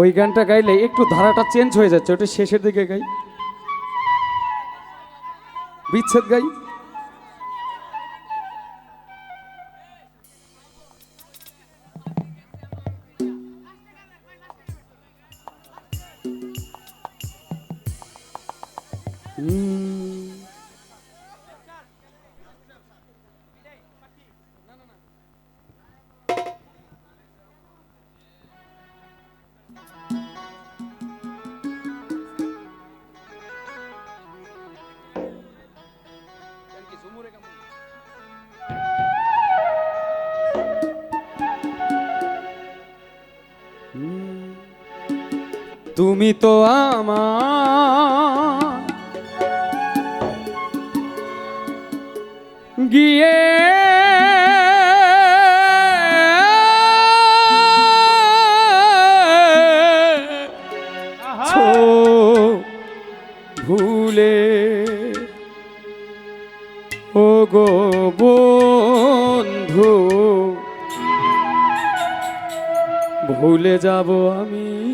ওই গানটা গাইলে একটু ধারাটা চেঞ্জ হয়ে যাচ্ছে ওটা শেষের দিকে গাই বিচ্ছেদ গাই। তুমি তো আমার। গিয়ে ভুলে। ও গো বন্ধু ভুলে যাব আমিও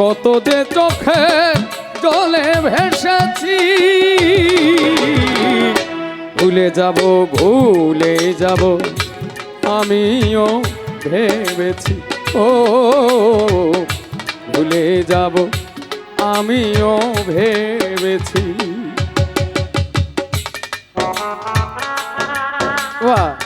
কত যে চোখে জলে ভেসেছি। ভুলে যাব ভুলে যাব, আমিও ভেবেছি, ও, ভুলে যাব, আমিও ভেবেছি। বাহ!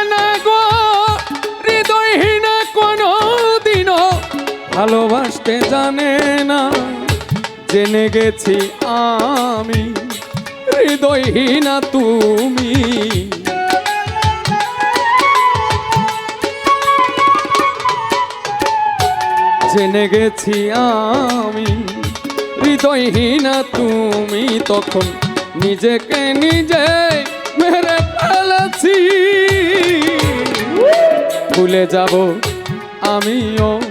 ভালোবাসতে জানে না। জেনে গেছি আমি, হৃদয়হীনা তুমি। জেনে গেছি আমি, হৃদয়হীনা তুমি। তখন নিজেকে নিজে মেরে ফেলেছি। ভুলে যাব আমিও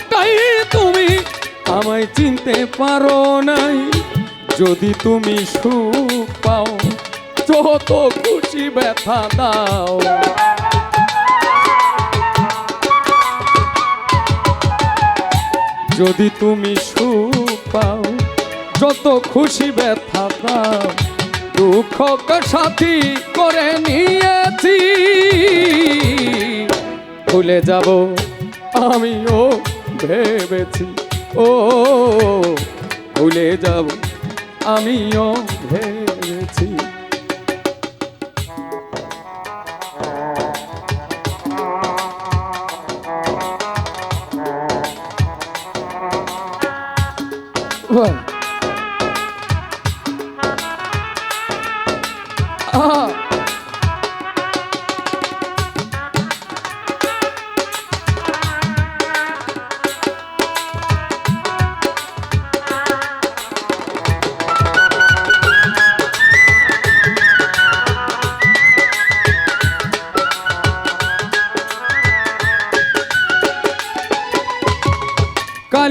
আমায় চিনতে পারো নাই। যদি তুমি সুখ পাও, যত খুশি ব্যথা দাও। যদি তুমি সুখ পাও, যত খুশি ব্যথা দাও। দুঃখকে সাথী করে নিয়েছি। ভুলে যাব, আমিও ভেবেছি। ও ভুলে যাব আমিও ভেবেছি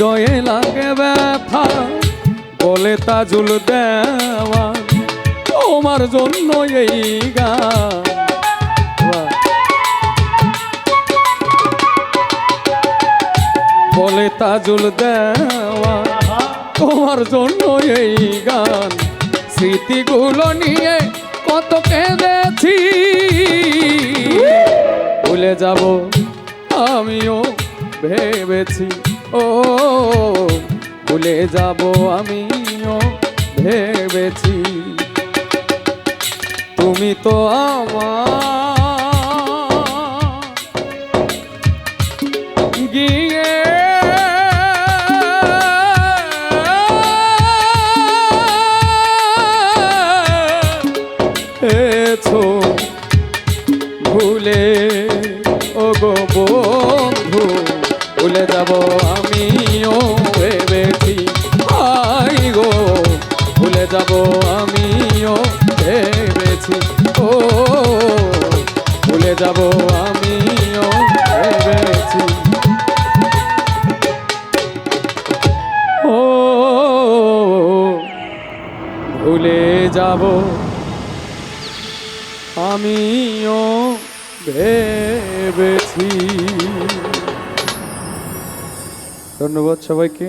হৃদয়ে লাগে ব্যথা বলে তাজুল দেওয়া তোমার জন্য এই গান। বলে তাজুল দেওয়া তোমার জন্য এই গান। স্মৃতিগুলো নিয়ে কত কেঁদেছি। ভুলে যাব আমিও ভেবেছি। ও ভুলে যাব আমিও ভেবেছি। তুমি তো আমার গিয়ে ভুলে যাব আমিও ভেবেছি আই গো, ভুলে যাব আমিও ভেবেছি। ও, ভুলে যাব আমিও ভেবেছি। ও, ভুলে যাব আমিও ভেবেছি। ধন্যবাদ সবাইকে।